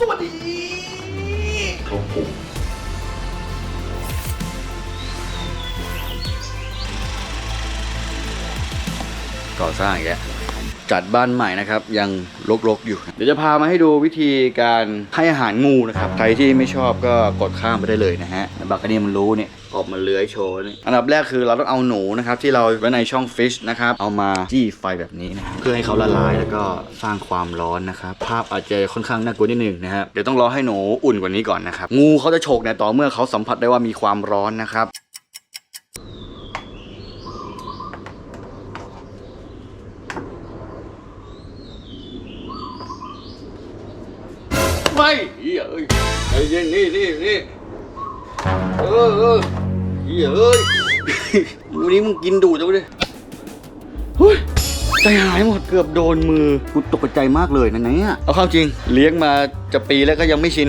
สวัสดีครับผมก่อสร้างแก จัดบ้านใหม่นะครับ ยังรกๆอยู่ เดี๋ยวจะพามาให้ดูวิธีการให้อาหารงูนะครับใครที่ไม่ชอบก็กดข้ามไปได้เลยนะฮะแต่บักอันนี้มันรู้เนี่ยออกมาเลื้อยโชว์นี่อันดับแรกคือเราต้องเอาหนูนะครับที่เราไว้ในช่องฟิชนะครับเอามาจี้ไฟแบบนี้นะเพื่อให้เขาละลายแล้วก็สร้างความร้อนนะครับภาพอาจจะค่อนข้างน่ากลัวนิดนึงนะครับเดี๋ยวต้องรอให้หนูอุ่นกว่านี้ก่อนนะครับงูเขาจะฉกเนี่ยต่อเมื่อเขาสัมผัสได้ว่ามีความร้อนนะครับ ไม่เฮ้ยเอ้ยใจเย็นนี่นี่นี่เออเออเฮ้ยเอ้ยวันนี้มึงกินดูจังเลยเฮ้ยใจหายหมดเกือบโดนมือกูตกใจมากเลยนะเนี่ยเอาเข้าจริง เลี้ยงมาจะปีแล้วก็ยังไม่ชิน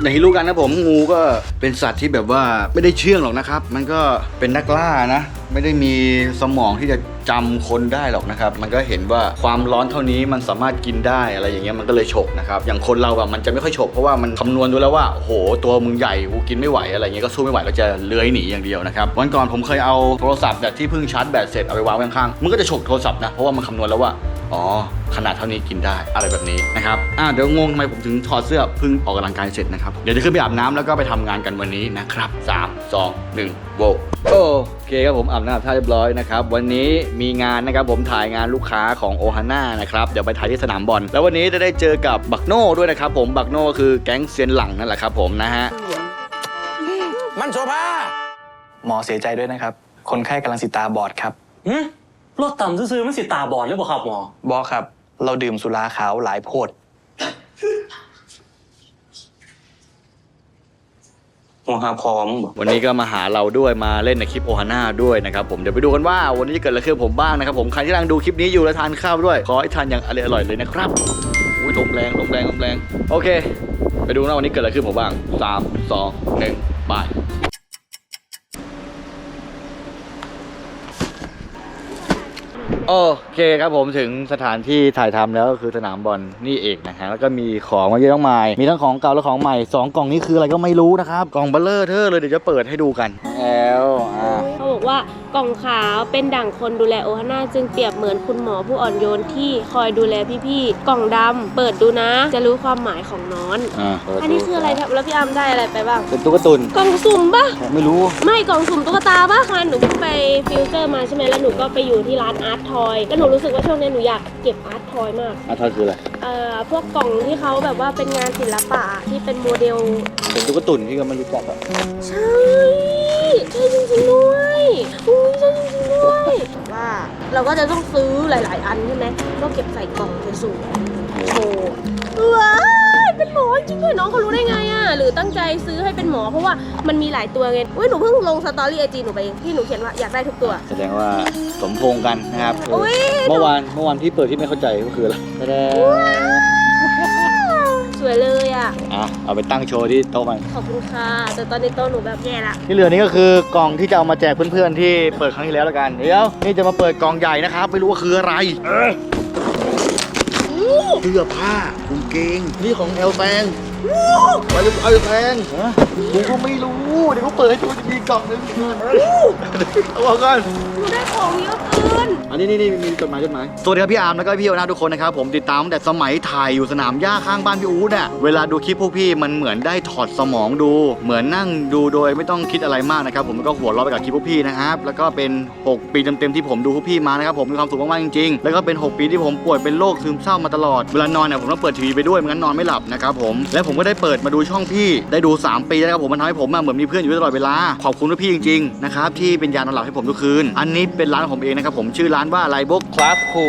อย่างที่รู้กันนะผมงูก็เป็นสัตว์ที่แบบว่าไม่ได้เชื่องหรอกนะครับ มันก็เป็นนักล่านะ ไม่ได้มีสมองที่จะ จำคนได้หรอกนะครับ มันก็เห็นว่าความร้อนเท่านี้มันสามารถกินได้อะไรอย่างเงี้ยมันก็เลยฉกนะครับ อย่างคนเราอะมันจะไม่ค่อยฉกเพราะว่ามันคำนวณดูแล้วว่าโหตัวมึงใหญ่กูกินไม่ไหวอะไรเงี้ยก็สู้ไม่ไหวเราจะเลื้อยหนีอย่างเดียวนะครับวันก่อนผมเคยเอาโทรศัพท์แบบที่เพิ่งชาร์จแบตเสร็จเอาไปวางข้างๆมันก็จะฉกโทรศัพท์นะเพราะว่ามันคำนวณแล้วว่า อ๋อ ขนาดเท่านี้กินได้อะไรแบบนี้นะครับอ่าเดี๋ยวงงทำไมผมถึงถอดเสื้อเพิ่งออกกำลังกายเสร็จนะครับ เดี๋ยวจะขึ้นไปอาบน้ำแล้วก็ไปทำงานกันวันนี้นะครับสามสองหนึ่งโวโอเคครับผมอาบน้ำอาบท่าเรียบร้อยนะครับ วันนี้มีงานนะครับผมถ่ายงานลูกค้าของโอฮาน่านะครับเดี๋ยวไปถ่ายที่สนามบอลแล้ววันนี้จะได้เจอกับบักโน่ด้วยนะครับผมบักโน่คือแก๊งเซียนหลังนั่นแหละครับผมนะฮะมันโซภาหมอเสียใจด้วยนะครับ คนไข้กำลังสิตาบอดครับหึ รถต่ำซื่อๆมันสิตาบอดหรือเปล่าครับหมอ บอครับ เราดื่มสุราขาวหลายโพด หัวหาพอมึงบอกวันนี้ก็มาหาเราด้วยมาเล่นในคลิปโอฮาน่าด้วยนะครับผมเดี๋ยวไปดูกันว่าวันนี้จะเกิดอะไรขึ้นกับผมบ้างนะครับผมใครที่กำลังดูคลิปนี้อยู่แล้วทานข้าวด้วย ขอให้ทานอย่างอร่อยๆเลยนะครับอุ้ยลมแรงลมแรงลมแรงโอเค ไปดูนะวันนี้เกิดอะไรขึ้นผมบ้างสามสองหนึ่งไป โอเคครับผมถึงสถานที่ถ่ายทำแล้วก็คือสนามบอลนี่เองนะฮะแล้วก็มีของมาเยอะมากมาย มีทั้งของเก่าและของใหม่สองกล่องนี้คืออะไรก็ไม่รู้นะครับ กล่องเบลเลอร์เธอเลยเดี๋ยวจะเปิดให้ดูกันแล้วอ่า ว่ากล่องขาวเป็นดั่งคนดูแลโอฮาน่าจึงเปรียบเหมือนคุณหมอผู้อ่อนโยนที่คอยดูแลพี่ๆ กล่องดำเปิดดูนะ จะรู้ความหมายของนอน อ่าเปิดดูอันนี้คืออะไรครับแล้วพี่อาร์มได้อะไรไปบ้าง เป็นตุ๊กตุนกล่องสุ่มปะไม่รู้ ไม่กล่องสุ่มตุ๊กตาปะค่ะหนูเพิ่งไปฟิวเจอร์มาใช่ไหมแล้วหนูก็ไปอยู่ที่ร้านอาร์ตทอยแล้วหนูรู้สึกว่าช่วงนี้หนูอยากเก็บอาร์ตทอยมากอะทอยคืออะไร เอ่อพวกกล่องที่เขาแบบว่าเป็นงานศิลปะที่เป็นโมเดล เป็นตุ๊กตุนที่ก็ไม่รู้จักอะใช่ ใช่จริงๆด้วย อุ้ยใช่จริงๆด้วยว่าเราก็จะต้องซื้อหลาย ๆ อันใช่ไหมก็เก็บใส่กล่องสวยๆโชว์ว้ายเป็นหมอจริงๆน้องเขารู้ได้ไงอะหรือตั้งใจซื้อให้เป็นหมอเพราะว่ามันมีหลายตัวไงอุ้ยหนูเพิ่งลงสตอรี่ไอจีหนูไปเองที่หนูเขียนว่าอยากได้ทุกตัว แสดงว่าสมพงษ์กันนะครับอุ๊ยเมื่อวานเมื่อวานที่เปิดที่ไม่เข้าใจก็คืออะไรแสดงส วยเลยอะ อะเอาไปตั้งโชว์ที่โต๊ะมันขอบคุณค่ะ แต่ตอนนี้โตะหนูแบบแย่ละ ที่เหลือนี่ก็คือกล่องที่จะเอามาแจกเพื่อนๆที่เปิดครั้งที่แล้วแล้วกันเดี๋ยวนี่จะมาเปิดกล่องใหญ่นะครับไม่รู้ว่าคืออะไรเสื้อผ้ากางเกงนี่ของแอลแฟงไปเลยเอาแฟงฮะกูก็ไม่รู้เดี๋ยวเขาเปิดให้ดูจะมีกล่องหนึงเอาออกก่อนหนูได้ของเยอะเกิน อันนี้นี่นี่มีจดหมายจดหมาย สวัสดีครับพี่อาร์มแล้วก็พี่โอนาทุกคนนะครับผมติดตามตั้งแต่สมัยถ่ายอยู่สนามหญ้าข้างบ้านพี่อู๊ดอะเวลาดูคลิปพวกพี่มันเหมือนได้ถอดสมองดู เหมือนนั่งดูโดยไม่ต้องคิดอะไรมากนะครับผมก็หัวเราะไปกับคลิปพวกพี่นะครับแล้วก็เป็น 6 ปีเต็มๆที่ผมดูพวกพี่มานะครับผมมีความสุขมากๆจริงๆแล้วก็เป็น 6 ปีที่ผมป่วยเป็นโรคซึมเศร้ามาตลอดเวลานอนเนี่ยผมต้องเปิดทีวีไปด้วยไม่งั้นนอนไม่หลับนะครับผมและผมก็ได้เปิดมาดูช่องพี่ได้ดู 3 ปีแล้วครับผมมันทำให้ผมเหมือนมีเพื่อนอยู่ตลอดเวลาขอบคุณพี่จริงๆนะครับที่เป็นยานอนหลับให้ผมทุกคืน อันนี้เป็นร้านของผมเองนะครับผมชื่อร้านว่าอะไรบุ๊กครับครู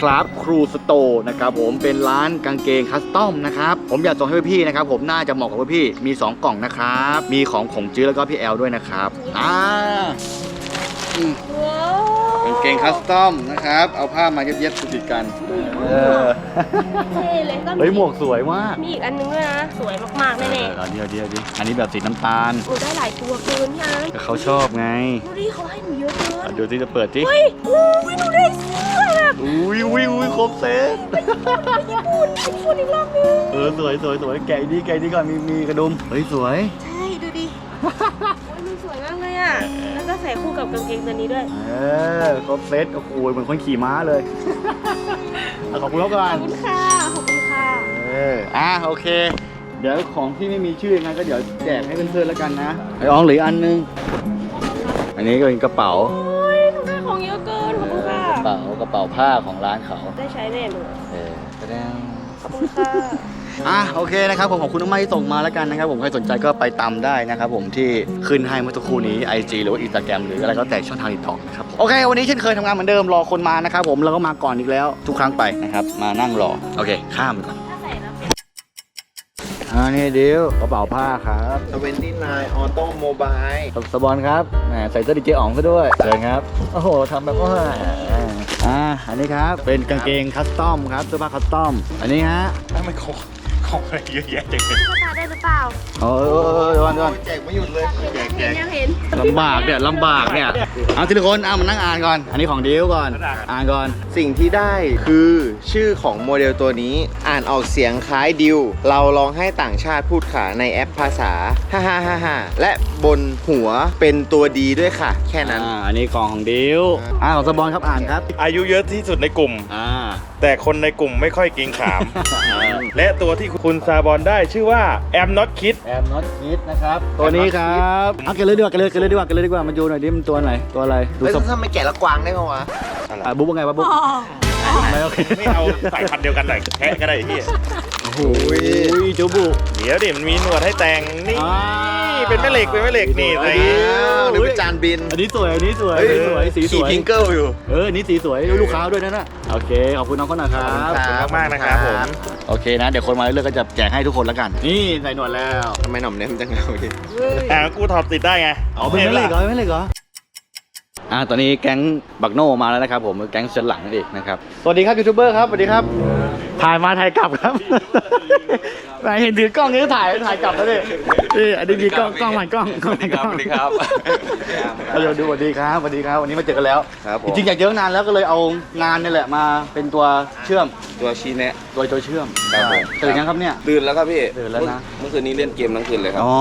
ครับครูสโตร์นะครับผมเป็นร้านกางเกงคัสตอมนะครับผมอยากส่งให้พี่ๆนะครับผมน่าจะเหมาะกับพี่ๆมี 2 กล่องนะครับ มีของของจื้อแล้วก็พี่แอลด้วยนะครับอ่าอืมว้าว กางเกงคัสตอมนะครับ เอาผ้ามาเย็บๆติดๆกัน เออเท่เลยก็เฮ้ยหมวกสวยมากมีอีกอันนึงด้วยนะ สวยมากๆแน่เออเดี๋ยวเดี๋ยวเดี๋ยวอันนี้แบบสีน้ำตาลๆหนูได้หลายตัวเกินพี่อาร์มก็เขาชอบไงดูดิเขาให้หนูเยอะเกินอะดูที่จะเปิดที่เฮ้ยอุ้ยหนูได้เสื้ออะอุ้ยอุ้ยอุ้ยครบเซตญี่ปุ่นญี่ปุ่นอีกรอบนึงเออสวยสวยสวยแกะดีแกะดีก่อนมีมีกระดุมเฮ้ยสวยใช่ดูดิโอ้ยมันส วยมากเลยอะ แล้วก็ใส่คู่กับกางเกงตัวนี้ด้วย เออครบเซตโอ้โหเหมือนคนขี่ม้าเลยเอาขอบคุณแล้วก่อขอนบคุณค่ะ ขอบคุณค่ะ เอออะโอเค เดี๋ยวของที่ไม่มีชื่อยังไงก็เดี๋ยวแจกให้เพื่อนๆแล้วกันนะไออองเหลืออกอันนึง อันนี้ก็เป็นกระเป๋า โอ้ยทำไมของเยอะเกิน ขอบคุณค่ะ กระเป๋ากระเป๋าผ้าของร้านเขา ได้ใช้แน่เลยเออแสดง ขอบคุณค่ะ อะโอเคนะครับผมขอบคุณมากๆที่ส่งมาแล้วกันนะครับผมใครสนใจก็ไปตามได้นะครับผมที่ขึ้นให้เมื่อสักครู่นี้ IG หรือว่า Instagram หรืออะไรก็แต่ช่องทางติดต่อนะครับโอเค วันนี้เช่นเคยทำงานเหมือนเดิมรอคนมานะครับผมแล้วก็มาก่อนอีกแล้ว ทุกครั้งไปนะครับมานั่งรอโอเคข้ามไปก่อนถ้าใส่แล้วอ่านี่เดี๋ยวกระเป๋าผ้าครับทเวนตี้ไนออโต้โมบายสบอนครับแหมใส่เสื้อดีเจอ๋องซะด้วยเชิญครับโอ้โหทำแบบว่าอ่าอันนี้ครับเป็นกางเกงคัสตอมครับเสื้อผ้าคัสตอมอันนี้ฮะไม่ของ ของอะไรเยอะแยะจังเลยเข้าตาได้หรือเปล่าโอ้ยเดี๋ยวก่อนเดี๋ยวก่อนแจกไม่หยุดเลยแจกแจเห็นกยังเห็นลำบากเนี่ยลำบากเนี่ยเอาทีละคนเอามานั่งอ่านก่อน อันนี้ของดิวก่อน อ่านก่อน สิ่งที่ได้คือชื่อของโมเดลตัวนี้อ่านออกเสียงคล้ายดิว เราลองให้ต่างชาติพูดขาในแอปภาษาฮ่าฮ่าฮ่าฮ่าและบนหัวเป็นตัวดีด้วยค่ะ แค่นั้น อ่าอันนี้กล่องของดิวอ่าของสบอนครับอ่านครับ อายุเยอะที่สุดในกลุ่ม อ่า แต่คนในกลุ่มไม่ค่อยเกรงขาม และตัวที่คุณซาบอนได้ชื่อว่า am not kid แอมน็อตคิดนะครับตัวนี้ครับเอาเกันเลยดีกว่าเกันเลยเกันเลยดีกว่าเกันเลยดีกว่ามาดูหน่อยดิมันตัวไหนตัวอะไรดูเฮ้ยสถ้าไม่แกะละกวางได้ปะวะอ่าบุ๊กว่าไงวะบุ๊กไม่โอเค ไม่เอาสายพันธุ์เดียวกันหน่อยแค่ก็ได้ไอ้เฮียโอ้โหจูบุ เดี๋ยวดิมันมีหนวดให้แต่งนี่อ่า เป็นแม่เหล็กเป็นแม่เหล็กนี่เฮ้แต่ยอ้าวเดี๋ยวเป็นจานบินอันนี้สวยอันนี้สวยเฮ้ยอันนี้สวยสีสขี่วยพิงเกิลอยู่ เอออันนี้สีสวยลูกค้าด้วยนะน่ะโอเคขอบคุณน้องเขาหน่อยครับขอบคุณมากๆนะครับผม โอเคนะ เดี๋ยวคนมาเรื่อยๆก็จะแจกให้ทุกคนแล้วกัน นี่ใส่หนวดแล้วทำไมหน่อมเนี่ยมันจะเงาอย่างอ่ากูถอดติดได้ไงอ๋อเป็นไม่เหล็กเหรอเป็นไม่เหล็กเหรออ่าตอนนี้แก๊งบักโนมาแล้วนะครับผมแก๊งเชิญหลังนั่นเองนะครับสวัสดีครับยูทูบเบอร์ครับสวัสดีครับ ถ่ายมาถ่ายกลับครับไหนเห็นถือกล้องนี้ถ่ายถ่ายกลับแล้วดินี่อันนี้มีกล้องกล้องหลังกล้องสวัสดีครับสวัสดีครับเดี๋ยวดูสวัสดีครับสวัสดีครับวันนี้มาเจอกันแล้วครับผจมริงๆอยากเจอตั้งนานแล้วก็เลยเอางานนี่แหละมาเป็นตัวเชื่อมตัวชี้แนะตัวตัวเชื่อมครับผมตื่นยังครับเนี่ยตื่นแล้วครับพี่ตื่นแล้วนะเมื่อคืนนี้เล่นเกมทั้งคืนเลยครับอ๋อ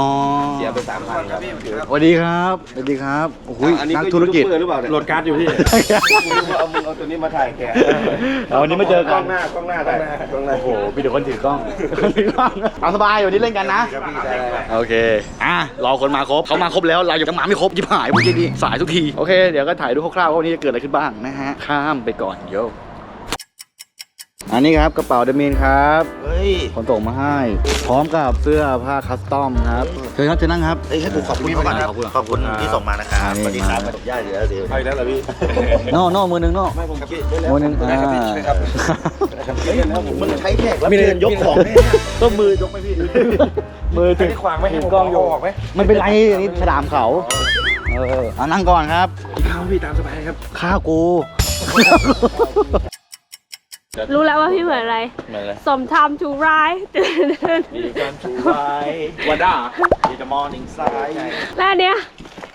เสียไปสามพันครับสวัสดีครับสวัสดีครับโอ้โหอันนี้นักก็ธุรกิจยูทูบเบอร์หรือเปล่าเนี่ยโหลดการ์ดอยู่พี่เอามึงเอาตัวนี้มาถ่ายแกเอาวันนี้มาเจอกันกล้องหน้ากล้องหน้าถ่ายกล้องหน้าโอ้โหมีแต่คนถือกล้องคนถือกล้องเอาสบายวันนี้เล่นกันนะโอเค อะรอคนมาครบเขามาครบแล้ว เรายังมาไม่ครบยิบหายพวกนี้ดีสายทุกที โอเค เดี๋ยวก็ถ่ายดูคร่าวๆว่าวันนี้จะเกิดอะไรขึ้นบ้างนะฮะ ข้ามไปก่อนโย อันนี้ครับกระเป๋าเดมินครับเฮ้ยคนส่งมาให้ พร้อมกับเสื้อผ้าคัสตอมครับเชิญครับเชิญนั่งครับเอ้ยให้ผมขอบคุณเขาก่อนครับขอบคุณขอบคุณที่ส่งมานะครับอ่านี่สวัสดีครับมาย่าเดี๋ยวเดี๋ยวเอาอีกแล้วเหรอพี่โน่โน่มือหนึ่งโน่ไม่ผมคิดมือหนึ่งอ่ามึงใช้แขกรับมีเชิเงิญนยกของก็มือยกไปพี่มือถือขวางไม่ให้ถืผอมกล้องอยู่ออกไหมมันเป็นไรอันนี้ฉลามเขาเออเอานั่งก่อนครับข้าวพี่ตามสบายครับข้าวกู รู้แล้วว่าพี่เหมือนอะไร เหมือนอะไร สมทำถูกร้ายมีการชูไว้วันด้ามีจะมอร์นิ่งไซด์แล้วอันเนี้ย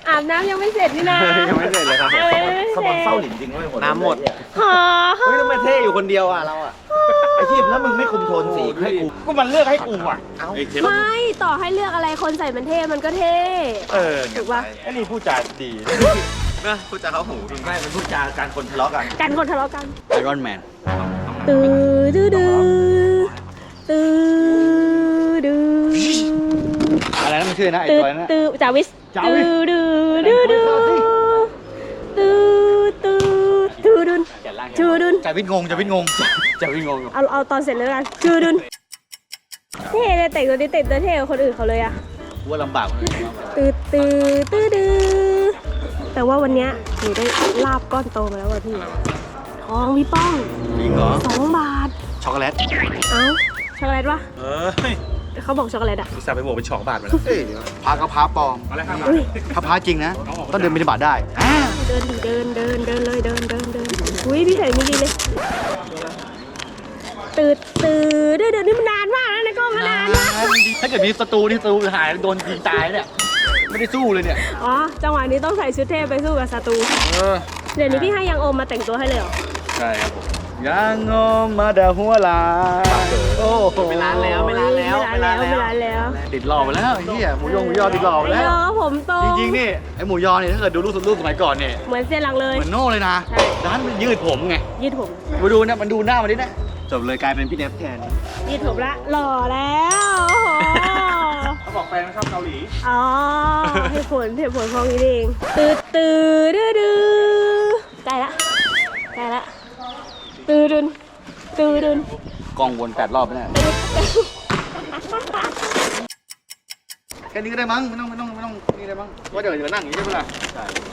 อาบน้ำยังไม่เสร็จนี่นะยังไม่เสร็จเลยครับเออสมองเศร้าหลินจริงด้วยน้ำหมดหาเฮ้ยทำไมเท่อยู่คนเดียวอะเราอะ ไอชีพแล้วมึงไม่คุมโทนสีให้กูก็มันเลือกให้กูอะไม่ ต่อให้เลือกอะไรคนใส่มันเท่มันก็เท่ เออถูกปะ ไอ้นี่พูดจาดีนะพูดจาเขาหูไม่มันพูดจาการคนทะเลาะกัน กันคนทะเลาะกัน ไอรอนแมน ตื้อดื้อดื้อตื้อดื้อ อะไรนะมันชื่อนะไอตื้อตัวนั้นนะ ตื้อจาวิสจาวิส ตื้อดื้อดื้อดื้อตื้อตื้อตื้อดุนตื้อดุน จะวิทงงจะวิทงงจะวิทงงเอาเอาตอนเสร็จเลยแล้วกันตื้อดุนเท่เลยแต่งตัวนี้แต่งตัวเท่กว่าคนอื่นเขาเลยอะว่าลำบากกว่าเลยตื้อตื้อตื้อดื้อแต่ว่าวันเนี้ยหนูได้ลาบก้อนโตมาแล้วว่ะพี่ ทองพี่ป้องจริงเหรอ สองบาท ช็อกโกแลต เอ้า ช็อกโกแลตวะเออเขาบอกช็อกโกแลตอะอุตส่าห์ไปบวกเป็นสองบาทมาแล้วพากระพร้าปลอมอะไรครับอุ้ยถ้าพร้าจริงนะ ต้องเดินบิณฑบาตได้อ่าเดินดิเดินเดินเดินเลยเดินเดินเดินอุ้ยพี่ใส่นี่ดีเลย ตืดตืดเดินเดินนี่มันนานมากนะในกล้องมันนานมากถ้าเกิดมีศัตรูนี่ศัตรูหายโดนยิงตายเนี่ย ไม่ได้สู้เลยเนี่ย อ๋อ จังหวะนี้ต้องใส่ชุดเทพไปสู้กับศัตรู เออ เดี๋ยวนี้พี่ให้ยังโอมมาแต่งตัวให้เลยเหรอ ใช่ครับผมยังงอมมาดาหัวลาโอ้โหไม่ร้านแล้วไม่ร้านแล้วไม่ร้านแล้วไม่ร้านแล้ว ติดหล่อไปแล้วไอ้เฮียหมูยงหมูยอติดหล่อไปไอ้แล้วน้องผมโตจริงๆนี่ไอหมูยอเนี่ยถ้าเกิดดูรูปรูปสมัยก่อนเนี่ยเหมือนเซียนหลังเลย เหมือนโน่เลยนะใช่ ร้านมันยืดผมไงยืดผม มาดูนะมันดูหน้ามันดินะจบเลยกลายเป็นพี่เนฟแทนยืดผมละหล่อแล้วโอ้โหเขาบอกแฟนชอบเกาหลีอ๋อเหตุผลเหตุผลของนี้เองตืดตืดดื้อดื้อ ดดึนตืดดึนกล้องวนแปดรอบไปเนี่ยแค่นี้ก็ได้มั้งไม่ต้องไม่ต้องไม่ต้องนี่ได้มั้งว่าเดี๋ยวจะนั่งอย่างนี้ใช่ไหมล่ะ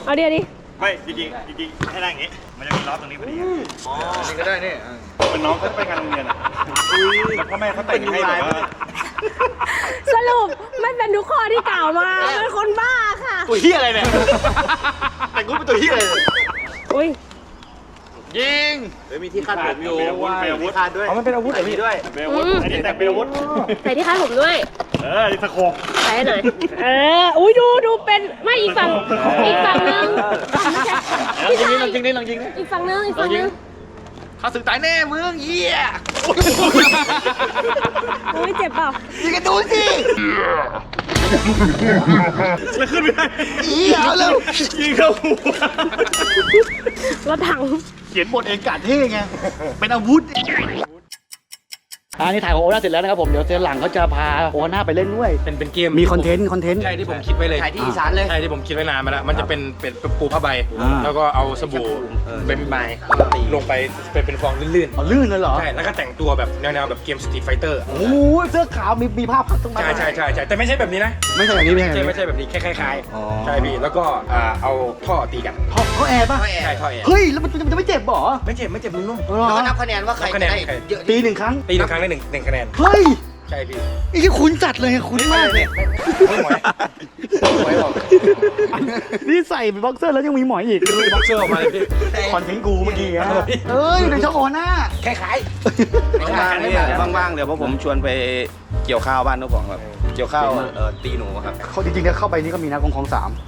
เอาเดี๋ยวดิไม่จริงๆจริงๆให้นั่งอย่างงี้ มันจะมีล้อตรงนี้พอดีนี่ก็ได้นี่อะเป็นน้องเขาไปงานโรงเรียนอะแล้วพ่อแม่เขาแต่งให้แบบว่าสรุปไม่เป็นทุกข้อที่กล่าวมาเป็นคนบ้าค่ะตัวเฮียอะไรเนี่ยแต่กูเป็นตัวเฮียอะไรเนี่ยอุ้ย ยิงมีที่คาดผมอยู่เป็นอาวุธเป็นอาวุธคาดด้วยอ๋อมันเป็นอาวุธเหรอพี่ด้วยเป็นอาวุธอันนี้แต่งเป็นอาวุธใส่ที่คาดผมด้วย เออนี่ตะโขกใส่หน่อย เออ อุ้ยดูดูเป็นไม่อีกฝั่งอีกฝั่งนึงไม่ใช่ลองไม่ยิงใช่นี่ลองยิงนี่ลองยิงนี่อีกฝั่งนึงอีกฝั่งนึงข้าศึกตายแน่มึงเฮียอุ้ยเจ็บเปล่ายิงกันดูสิแล้วขึ้นไม่ได้เฮียเอาเร็วยิงเข้าหัวรถถัง เขียนบทเองกาดเท่ไง เป็นอาวุธ อันนี้ถ่ายของโอน่าเสร็จแล้วนะครับผมเดี๋ยวเจอหลังเขาจะพาโอน่าไปเล่นด้วย เป็นเป็นเกมมีคอนเทนต์คอนเทนต์ ใช่ที่ผมคิดไว้เลยถ่ายที่อีสานเลย ใช่ที่ผมคิดไว้นานมาแล้วมันจะเป็นเป็นเป็นปูผ้าใบ อ่า แล้วก็เอาสบู่เป็นใบลงไปเป็นเป็นฟองลื่นอ๋อลื่นเลยเหรอๆใช่แล้วก็แต่งตัวแบบแนวๆแบบเกมสตรีทไฟเตอร์โอ้โหเสื้อขาวมีมีภาพพัดตรงมาใช่ใช่ใช่ใช่แต่ไม่ใช่แบบนี้นะไม่ใช่อย่างนี้ไม่ใช่อใช่ย่างนี้ไม่ใช่แบบนี้แค่คล้ายอ๋อ ๆใช่พี่แล้วก็อ่าเอาท่อตีกันเขาเขาแอร์ป่ะใช่ท่อแอร์เฮ้ยแล้วมันจะมันจะไม่เจ็บเหรอ ไม่เจ็บไม่เจ็บนุ่มเหรอแล้วก็นับคะแนนว่าใครนับคะจะแนนได้ใคร เยอะตีหนึ่งครั้งๆตีหนึ่งครั้งได้หนึ่งหนึ่งคะแนน เฮ้ยใช่พี่ไอ้ที่คุ้นจัดเลยคุ้นมากเลยไม่หมอยหมอยบอกนี่ใส่บ็อกเซอร์แล้วยังมีหมอยอีกบ็อกเซอร์ออกมาเลยพี่คอนเทนต์กูเมื่อกี้อะเอ้ยในช่องโอน่าคล้ายๆว่างๆเนี่ยว่างๆเดี๋ยวพวกผมชวนไปเกี่ยวข้าวบ้านนุ๊กของครับเกี่ยวข้าวเอ่อตีหนูครับเขาจริงๆแล้วเข้าไปนี่ก็มีนะกองของสามหนู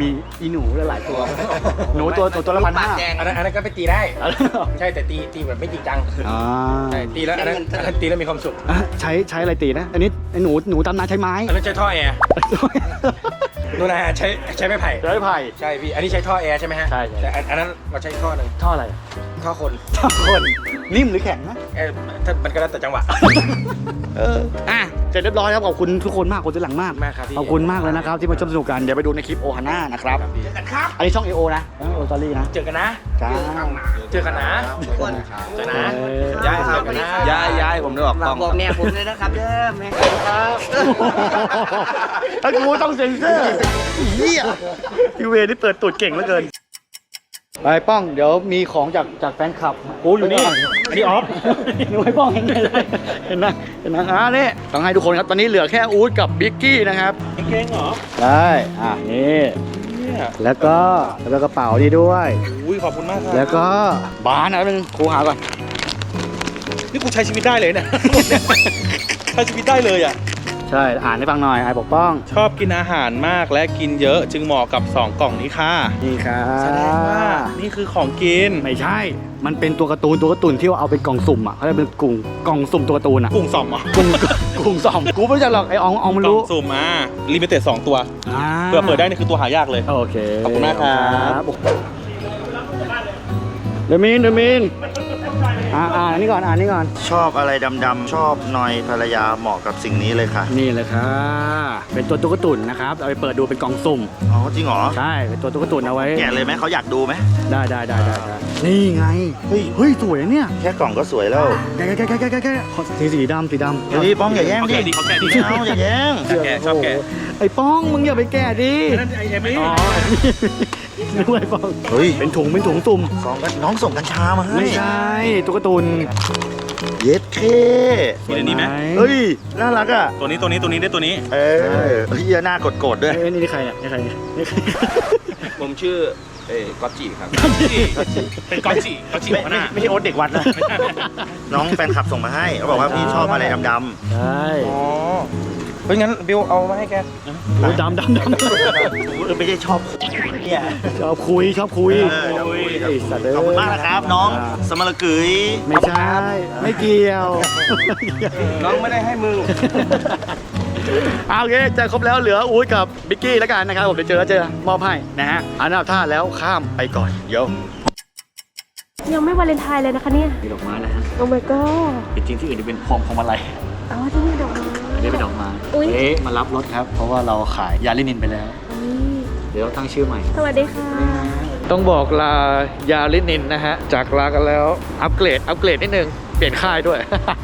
มีอีหนูหลายๆตัว หนูตัวตัวตัวละพันห้า อันนั้นอันนั้นก็ไปตีได้ ใช่แต่ตีตีแบบไม่จริงจังอ่าใช่ตีแล้วอันนั้นอันนั้นตีแล้วมีความสุขอะใช้ใช้อะไรตีนะ อันนี้ไอ้หนูหนูตำนาใช้ไม้อันนั้นใช้ท่อแอร์นู่นนะฮะใช้ใช้ไม้ไผ่ ใช้ไผ่ ใช่พี่ อันนี้ใช้ท่อแอร์ใช่ไหมฮะใช่ใช่แต่อันอันนั้นเราใช้ท่อหนึ่งท่ออะไร ท่อคนท่อคนนิ่มหรือแข็งนะเออถ้ามันก็แล้วแต่จังหวะ เอออะเสร็จเรียบร้อยครับขอบคุณทุกคนมากคนที่หลังมากมากครับพี่ขอบคุณมากเลยนะครับที่มาชมสนุกกันเดี๋ยวไปดูในคลิปโอฮาน่านะครับอันนี้ช่องเอโอนะโอตอรี่นะเจอกันนะจ้าเจอกันนะเจอนะเออย้ายครับย้ายย้ายผมด้วยออกกล้องบอกแม่ผมเลยนะครับเด้อแม่ไอ้กูต้องเซ็นเซอร์เฮียพี่เวนี่เปิดตูดเก่งเหลือเกิน ไปป้องเดี๋ยวมีของจากจากแฟนคลับกูอยู่นี่อันนี้ออฟนึกไว้ป้องเห็นไหมเห็นนะเห็นนะอ่านี่ต้องให้ทุกคนครับตอนนี้เหลือแค่อู๊ดกับบิ๊กกี้นะครับเก่งเหรอได้อะนี่เนี่ยแล้วก็แล้วก็กระเป๋านี่ด้วยอุ้ยขอบคุณมากครับแล้วก็บานอะไรนึงครูหาก่อนนี่กูใช้ชีวิตได้เลยเนี่ยใช้ชีวิตได้เลยอะ ใช่ อ่านให้ฟังหน่อยไอ้ปกป้อง ชอบกินอาหารมากและกินเยอะจึงเหมาะกับ 2 กล่องนี้ค่ะนี่ครับแสดงว่านี่คือของกินไม่ใช่ มันเป็นตัวการ์ตูนตัวการ์ตูนที่ว่าเอาเป็นกล่องสุ่มอะเขาเรียกเป็นกลุ่มกล่องสุ่มตัวการ์ตูนอะกุ้งสอมเหรอกลุ่มกลุ่มสองกูไม่รู้จักหรอกไอ้อองอองมันกล่อรู้งสุ่มอะลิมิเต็ดสองตัวอ่าเพื่อเปิดได้นี่คือตัวหายากเลย โอเคขอบคุณมากครับ เดยวมินเดยวมิน อ่าอ่านอันนี้ก่อนอ่านนี่ก่อน ชอบอะไรดำๆชอบนอยภรรยาเหมาะกับสิ่งนี้เลยค่ะนี่เลยค่ะ เป็นตัวตุ๊กตุนนะครับ เอาไปเปิดดูเป็นกล่องสุ่ม อ๋อจริงเหรอใช่ เป็นตัวตุ๊กตุนเอาไว้ แกะเลยไหมเขาอยากดูไหมได้ได้ได้ได้ได้นี่ไง เฮ้ยเฮ้ยสวยนะเนี่ยแค่กล่องก็สวยแล้วแกะแกะแกะแกะแกะแกะสีสีดำสีดำเฮ้ยป้องอย่าแย่งเขาดิแกะดิเขาแกะดิไม่เอาอย่าแย่ง แกะชอบแกะ โโหไอ้ป้องมึงอย่าไปแกะดิ นั่นไอเอ็มนี่อ๋อ นึกว่าไอ้ป้องเฮ้ยเป็นถุงเป็นถุงสุ่มซองก็น้องส่งกัญชามาให้ไม่ใช่ตุ๊กตุนเย็ดเคมีในนี้ไหมเฮ้ยน่ารักอะตัวนี้ตัวนี้ตัวนี้ได้ตัวนี้ เออเฮ้ยหน้ากดๆด้วยเอ้ยนี่นี่ใครเนี่ยนี่ใครเนี่ยนี่ใครผมชื่อเอ้ก๊อตจีครับเป็นกอจิกอจิไม่หัวหไม่น้าไม่ใช่โอ๊ตเด็กวัดนะน้องแฟนคลับส่งมาให้เขาบอกว่าพี่ชอบอะไรดำใช่ อ๋อเฮ้ยงั้นบิวเอามาให้แกโอ้ยดำดำดำเออไม่ใช่ชอบเนี่ยชอบคุยชอบคุยไอ้สัตว์เอ้ยขอบคุณมากนะครับ น้องสมรกึยไม่ใช่ ไม่เกี่ยว น้องไม่ได้ให้มึงเอาโอเคเจอครบแล้วเหลืออุ้ยกับบิกกี้แล้วกันนะครับผมเดี๋ยวเจอแล้วเจอมอบให้นะฮะอันดับท่าแล้วข้ามไปก่อนเดี๋ยวยังไม่วาเลนไทน์เลยนะคะเนี่ยมีดอกไม้นะฮะโอ้ my god จริงๆที่อื่นจะเป็นพวงพวงมาลัยอ๋อที่นี่ดอกไม้ อันนี้เป็นดอกไม้อุ๊ย เอ๊ะมารับรถครับ เพราะว่าเราขายยาลินินไปแล้วอุ๊ยเดี๋ยวเราตั้งชื่อใหม่ สวัสดีค่ะ ต้องบอกลายาลินินนะฮะ จากลากันแล้วอัปเกรดอัปเกรดนิดนึง เปลี่ยนค่ายด้วย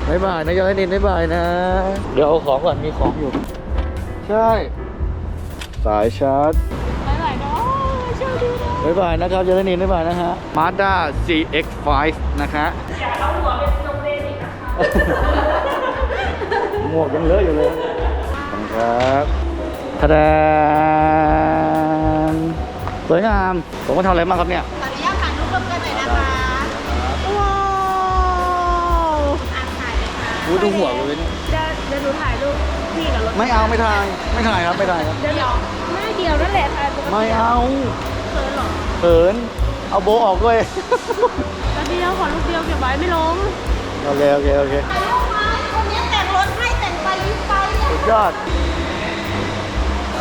บ๊ายบายนะยาลินินบ๊ายบายนะ เดี๋ยวเอาของก่อนมีของอยู่ ใช่ สายชาร์จไปไหนเนาะโชคดีนะบ๊ายบายนะครับยาลินินบ๊ายบายนะฮะ Mazda CX5 นะคะ หมวกยังเลอะอยู่เลยขอบคุณครับทะแดนสวยงาม ผมก็ทำอะไรบ้างครับเนี่ยขออนุญาตถ่ายรูปร่วมกันหน่อยนะคะว้าวอะถ่ายเลยค่ะพูดดูหัวเลยเนี่ยเดี๋ยวเดี๋ยวหนูถ่ายรูปพี่กับรถไม่เอาไม่ถ่ายไม่ถ่ายครับไม่ถ่ายครับ เดี๋ยวหน้าเดียวนั่นแหละถ่ายปกติไม่เอาเขินเหรอเขินเอาโบะออกด้วยแป๊บเดียวขอรูปเดียวเก็บไว้ไม่ลงโอเคโอเคโอเค ยอด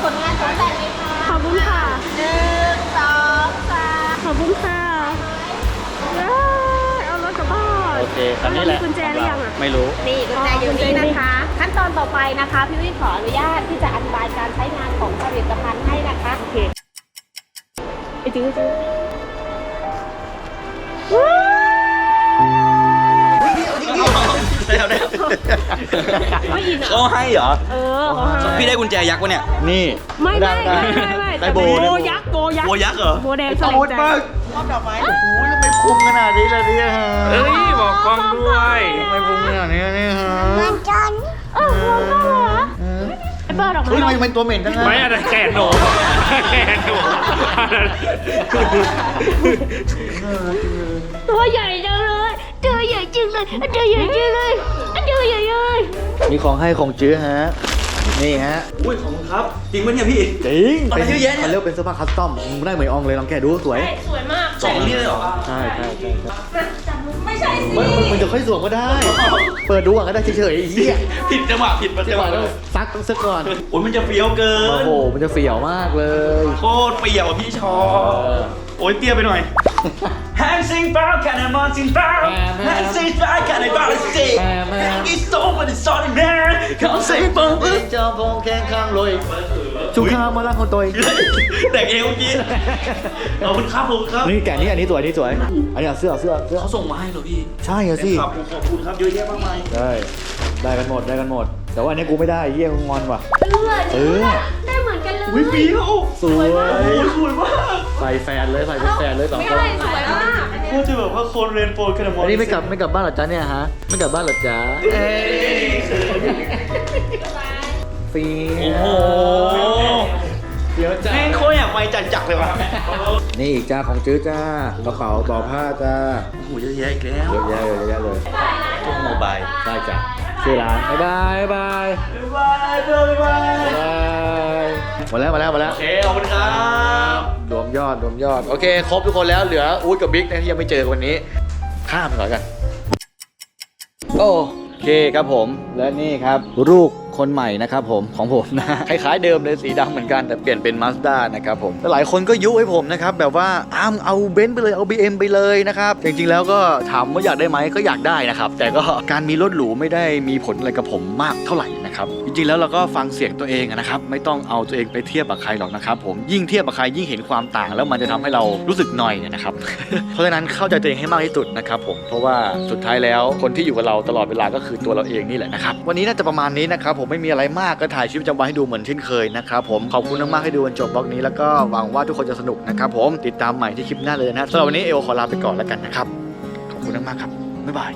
ผลงานของแต่งเลยค่ะขอบคุณค่ะหนึ่งสองสามขอบคุณค่ะเย้เอารถกลับบ้านโอเคคันนี้แหละมีกุญแจหรือยังอะไม่รู้ นี่กุญแจอยู่นี่นะคะ ขั้นตอนต่อไปนะคะ พี่วิขออนุญาตที่จะอธิบายการใช้งานของผลิตภัณฑ์ให้นะคะโอเคไอ้จื้อจื้อ ไม่ยินเขาอะให้เหรอ เออเขาให้ พี่ได้กุญแจยักษ์วะเนี่ย นี่ ไม่ไม่ได้ไม่ไม่ไม่ได้โบโบได้โบ ยักษ์โบยักษ์โบยักษ์เหรอ โบแดงสโอ้ลิยงเปิ้ลโอ้โหทำไมคุ้มขนาดนี้ล่ะเนี่ยฮะเฮ้ยบอกกล้องด้วยทำไมคุ้มขนาดนี้เนี่ยฮะเออโบก็เหรอไอ้เบิร์ดออกมาเฮ้ยทำไมมันตัวเหม็นจังอะไม่อะไรแขนหนูแขนหนูตัวใหญ่จังเลยตัว ใหญ่จริงเลยตัวใหญ่จริงเลยตัวใหญ่เลยมีของให้ของจื้อฮะ นี่ฮะ อุ้ยของครับ จริงปะเนี่ยพี่ จริงอะไรเยอะแยะเนี่ยเขาเรียกว่าเป็นเสื้อผ้าคัสตอมมึงได้เหมือนอองเลยลองแกะดูสวย สวยมากสองนี่เลยเหรอ ใช่ใช่ใช่ใช่ไม่ใช่สิมันมันมันจะค่อยสวมก็ได้ เปิดดูก่อนก็ได้เฉยๆไอ้เหี้ยผิดจังหวะผิดประจัจังงหหวะวะต้องซักต้องซึกก่อน โอ้ยมันจะเฟี้ยวเกิโอ้น โห มันจะเฟี่ยวมากเลย โคตรเปรี้ยวอะพี่ชอเออ โอ้ยเตี้ยไปหน่อย Hansing Bar can I Martin Bar แม่ Hansing Bar can I Bar Stick แม่แม่ It's so many sorry man Can't say เปิ bump ดจอพงแข่งข้างลอยชุกข้าวมาล้างคนตัวแต่งเอวเมื่อกี้ขอบคุณครับขอบคุณครับนี่แกะนี่อันนี้สวยอันนี้สวยอันนี้เอาเสื้อเอาเสื้อเอาเสื้อเขาส่งมาให้เหรอพี่ใช่อะสิขอบคุณขอบคุณครับเยอะแยะมากมายได้ได้กันหมดได้กันหมด แต่ว่าอันนี้กูไม่ได้เยี่ยงงอนว่ะเออได้เหมือนกันเลยวิปีเขาสวยโอ้ยสวยมากใส่แฟนเลยใส่เป็นแฟนเลยสองคนใช่สวย มากโคตรจะแบบว่าโคนเรนโฟร์กันมออันนี้ไม่กลับไม่กลับบ้านเหรอจ๊ะเนี่ยฮะ ไม่กลับบ้านเหรอจ๊ะเอ้ยฟีโอ้โหเดี๋ยวจ้าแม่งโคตรอยากไปจัดจักเลยว่ะนี่อีกจ้าของจื้อจ้ากระเป๋าต่อผ้าจ้าโอ้โหเยอะแยะอีกแล้วเยอะแยะเลยเยอะแยะเลยทุกโมบายใช่จ้ะชื่อร้านบ๊ายบายบ๊ายบายบ๊ายบายบ๊ายบายบ๊ายบายหมดแล้วหมดแล้วหมดแล้วโอเคขอบคุณครับ รวมยอดรวมยอด โอเค ครบทุกคนแล้วเหลืออู๊ดกับบิ๊กนะที่ยังไม่เจอวันนี้ ข้ามไปก่อนกัน โอเคครับผม และนี่ครับลูกคนใหม่นะครับผมของผมนะคล้ายๆเดิมเลยสีดำเหมือนกันแต่เปลี่ยนเป็นมาสด้านะครับผมแต่หลายคนก็ยุให้ผมนะครับแบบว่าอ้ามเอาเบนซ์ไปเลยเอา BM ไปเลยนะครับจริงๆแล้วก็ถามว่าอยากได้ไหมก็อยากได้นะครับ แต่ก็การมีรถหรูไม่ได้มีผลอะไรกับผมมากเท่าไหร่ นะครับจริงๆแล้วเราก็ฟังเสียงตัวเองนะครับไม่ต้องเอาตัวเองไปเทียบกับใครหรอกนะครับผมยิ่งเทียบกับใครยิ่งเห็นความต่างแล้วมันจะทำให้เรารู้สึกหน่อยนะครับ เพราะฉะนั้นเข้าใจตัวเองให้มากที่สุดนะครับผมเพราะว่าสุดท้ายแล้วคนที่อยู่กับเราตลอดเวลาก็คือตัวเราเองนี่แหละนะครับวันนี้น่าจะประมาณนี้นะครับผมไม่มีอะไรมากก็ถ่ายชีวิตประจำวันให้ดูเหมือนเช่นเคยนะครับผมขอบคุณมากๆให้ดูจนจบบล็อกนี้แล้วก็หวังว่าทุกคนจะสนุกนะครับผมติดตามใหม่ที่คลิปหน้าเลยนะสำหรับวันนี้เอวขอลาไปก่อนแล้วกันนะครับขอบคุณมากๆครับบ๊ายบาย